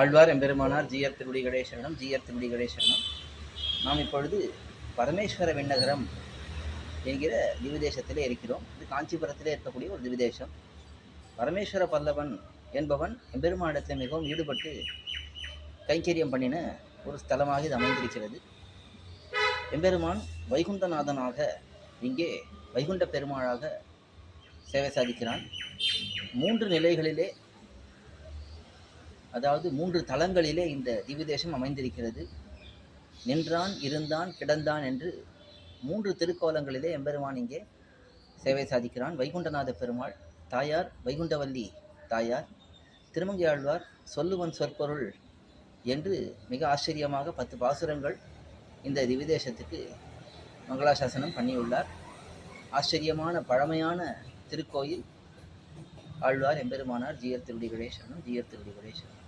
ஆழ்வார் எம்பெருமானார் GR திருடி கணேசனம் GR திருடி கணேசனம் நாம் இப்பொழுது பரமேஸ்வர விண்ணகரம் என்கிற திவிதேசத்திலே இருக்கிறோம். இது காஞ்சிபுரத்திலே இருக்கக்கூடிய ஒரு திவிதேசம் பரமேஸ்வர பல்லவன் என்பவன் எம்பெருமானிடத்தில் மிகவும் ஈடுபட்டு கைங்கரியம் பண்ணின ஒரு ஸ்தலமாக இது அமைந்திருக்கிறது. எம்பெருமான் வைகுண்டநாதனாக இங்கே வைகுண்ட பெருமாளாக சேவை சாதிக்கிறான். மூன்று நிலைகளிலே அதாவது மூன்று தலங்களிலே இந்த திவ்யதேசம் அமைந்திருக்கிறது. நின்றான் இருந்தான் கிடந்தான் என்று மூன்று திருக்கோலங்களிலே எம்பெருமான் இங்கே சேவை சாதிக்கிறான். வைகுண்டநாத பெருமாள் தாயார் வைகுண்டவல்லி தாயார் திருமங்கையாழ்வார் சொல்லுவன் சொற்பொருள் என்று மிக ஆச்சரியமாக பத்து பாசுரங்கள் இந்த திவிதேசத்துக்கு மங்களாசாசனம் பண்ணியுள்ளார். ஆச்சரியமான பழமையான திருக்கோயில் ஆழ்வார் எம்பெருமானார் ஜிஆர் திருடி கணேசனும் ஜிஆர் திருடி கணேசனும்.